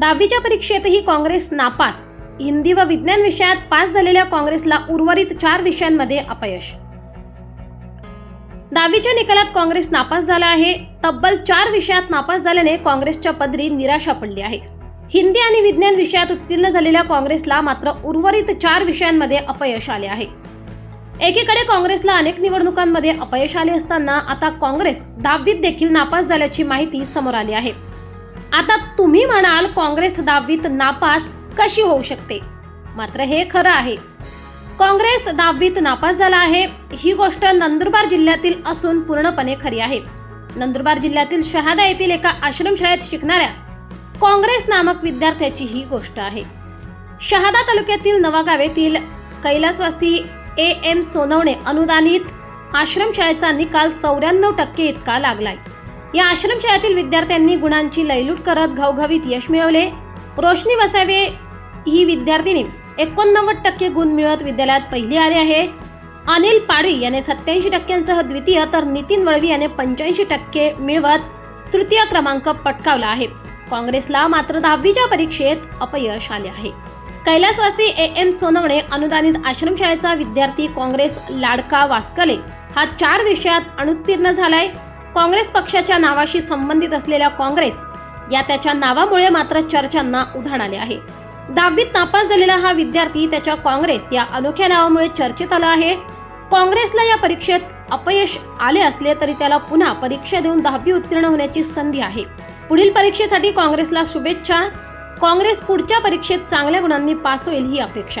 दहावीच्या परीक्षेतही काँग्रेस नापास. हिंदी व विज्ञान विषयात पास झालेल्या काँग्रेसला उर्वरित चार विषयांमध्ये अपयश. दहावीच्या निकालात काँग्रेस नापास झाला आहे. तब्बल चार विषयात नापास झाल्याने काँग्रेसच्या पदरी निराशा पडली आहे. हिंदी आणि विज्ञान विषयात उत्तीर्ण झालेल्या काँग्रेसला मात्र उर्वरित चार विषयांमध्ये अपयश आले आहे. एकीकडे काँग्रेसला अनेक निवडणुकांमध्ये अपयश आले असताना आता काँग्रेस दहावीत देखील नापास झाल्याची माहिती समोर आली आहे. आता तुम्ही म्हणाल काँग्रेस दहावीत नापास कशी होऊ शकते? मात्र हे खरं आहे. काँग्रेस दहावीत नापास झाला आहे ही गोष्ट नंदुरबार जिल्ह्यातील असून पूर्णपणे खरी आहे. नंदुरबार जिल्ह्यातील शहादा येथील एका आश्रमशाळेत शिकणाऱ्या काँग्रेस नामक विद्यार्थ्याची ही गोष्ट आहे. शहादा तालुक्यातील नवागावेतील कैलासवासी ए एम सोनवणे अनुदानित आश्रमशाळेचा निकाल चौऱ्याण्णव टक्के इतका लागलाय. या आश्रमशाळेतील विद्यार्थ्यांनी गुणांची लयलूट करत घवघवीत यश मिळवले. रोशनी वसावे ही विद्यार्थिनी एकोणनव्वद टक्के गुण मिळवत विद्यालयात पहिली आले आहे. अनिल पाडवी याने सत्याऐंशी टक्क्यांसह द्वितीय तर नितीन वळवी याने पंच्याऐंशी टक्के मिळवत तृतीय क्रमांक पटकावला आहे. काँग्रेसला मात्र दहावीच्या परीक्षेत अपयश आले आहे. कैलासवासी ए एम सोनवणे अनुदानित आश्रमशाळेचा विद्यार्थी काँग्रेस लाडका वास्कले हा चार विषयात अनुत्तीर्ण झालाय. काँग्रेस पक्षाच्या नावाशी संबंधित असलेल्या काँग्रेस या त्याच्या नावामुळे मात्र चर्चांना उधाण आले आहे. दहावीत नापास झालेला हा विद्यार्थी त्याच्या काँग्रेस या अनोख्या नावामुळे चर्चेत आला आहे. काँग्रेसला या परीक्षेत अपयश आले असले तरी त्याला पुन्हा परीक्षा देऊन दहावी उत्तीर्ण होण्याची संधी आहे. पुढील परीक्षेसाठी काँग्रेसला शुभेच्छा. काँग्रेस पुढच्या परीक्षेत चांगल्या गुणांनी पास होईल ही अपेक्षा.